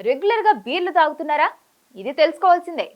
రెగ్యులర్గా బీర్లు తాగుతున్నారా? ఇది తెలుసుకోవాల్సిందే.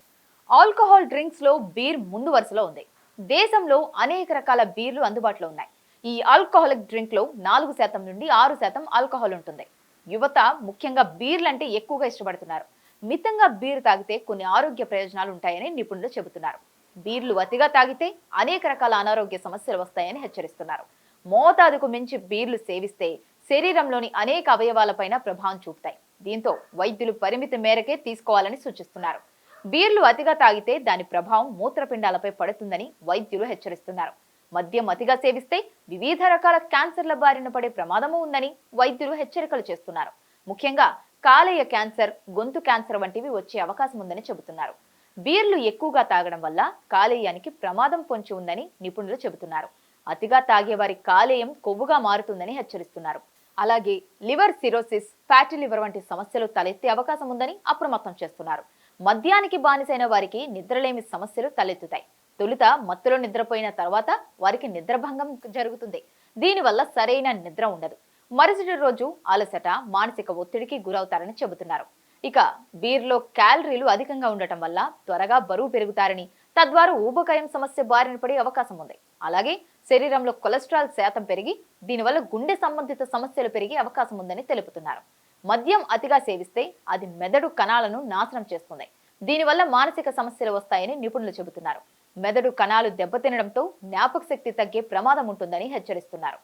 ఆల్కహాల్ డ్రింక్స్లో బీర్ ముందు వరుసలో ఉంది. దేశంలో అనేక రకాల బీర్లు అందుబాటులో ఉన్నాయి. ఈ ఆల్కహాలిక్ డ్రింక్లో నాలుగు శాతం నుండి ఆరు శాతం ఆల్కహాల్ ఉంటుంది. యువత ముఖ్యంగా బీర్లు అంటే ఎక్కువగా ఇష్టపడుతున్నారు. మితంగా బీర్ తాగితే కొన్ని ఆరోగ్య ప్రయోజనాలు ఉంటాయని నిపుణులు చెబుతున్నారు. బీర్లు అతిగా తాగితే అనేక రకాల అనారోగ్య సమస్యలు వస్తాయని హెచ్చరిస్తున్నారు. మోతాదుకు మించి బీర్లు సేవిస్తే శరీరంలోని అనేక అవయవాలపైన ప్రభావం చూపుతాయి. దీంతో వైద్యులు పరిమితి మేరకే తీసుకోవాలని సూచిస్తున్నారు. బీర్లు అతిగా తాగితే దాని ప్రభావం మూత్రపిండాలపై పడుతుందని వైద్యులు హెచ్చరిస్తున్నారు. మద్యం అతిగా సేవిస్తే వివిధ రకాల క్యాన్సర్ల బారిన పడే ప్రమాదము ఉందని వైద్యులు హెచ్చరికలు చేస్తున్నారు. ముఖ్యంగా కాలేయ క్యాన్సర్ గొంతు క్యాన్సర్ వంటివి వచ్చే అవకాశం ఉందని చెబుతున్నారు. బీర్లు ఎక్కువగా తాగడం వల్ల కాలేయానికి ప్రమాదం పొంచి ఉందని నిపుణులు చెబుతున్నారు. అతిగా తాగేవారి కాలేయం కొవ్వుగా మారుతుందని హెచ్చరిస్తున్నారు. అలాగే లివర్ సిరోసిస్ ఫ్యాటీ లివర్ వంటి సమస్యలు తలెత్తే అవకాశం ఉందని అప్రమత్తం చేస్తున్నారు. మద్యానికి బానిసైన వారికి నిద్రలేమి సమస్యలు తలెత్తుతాయి. తొలుత మత్తులో నిద్రపోయిన తర్వాత వారికి నిద్రభంగం జరుగుతుంది. దీనివల్ల సరైన నిద్ర ఉండదు. మరుసటి రోజు అలసట మానసిక ఒత్తిడికి గురవుతారని చెబుతున్నారు. ఇక బీర్లో క్యాలరీలు అధికంగా ఉండటం వల్ల త్వరగా బరువు పెరుగుతారని తద్వారా ఊబకాయం సమస్య బారిన పడే అవకాశం ఉంది. అలాగే శరీరంలో కొలెస్ట్రాల్ శాతం పెరిగి దీనివల్ల గుండె సంబంధిత సమస్యలు పెరిగే అవకాశం ఉందని తెలుపుతున్నారు. మద్యం అతిగా సేవిస్తే అది మెదడు కణాలను నాశనం చేస్తుంది. దీనివల్ల మానసిక సమస్యలు వస్తాయని నిపుణులు చెబుతున్నారు. మెదడు కణాలు దెబ్బతినడంతో జ్ఞాపక శక్తి తగ్గే ప్రమాదం ఉంటుందని హెచ్చరిస్తున్నారు.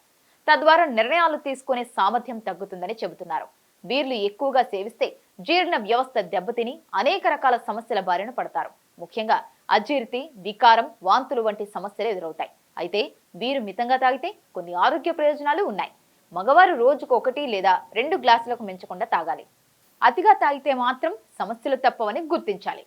తద్వారా నిర్ణయాలు తీసుకునే సామర్థ్యం తగ్గుతుందని చెబుతున్నారు. బీర్లు ఎక్కువగా సేవిస్తే జీర్ణ వ్యవస్థ దెబ్బతిని అనేక రకాల సమస్యల బారిన పడతారు. ముఖ్యంగా అజీర్తి వికారం వాంతులు వంటి సమస్యలు ఎదురవుతాయి. అయితే వీరు మితంగా తాగితే కొన్ని ఆరోగ్య ప్రయోజనాలు ఉన్నాయి. మగవారు రోజుకు ఒకటి లేదా రెండు గ్లాసులకు మించకుండా తాగాలి. అతిగా తాగితే మాత్రం సమస్యలు తప్పవని గుర్తించాలి.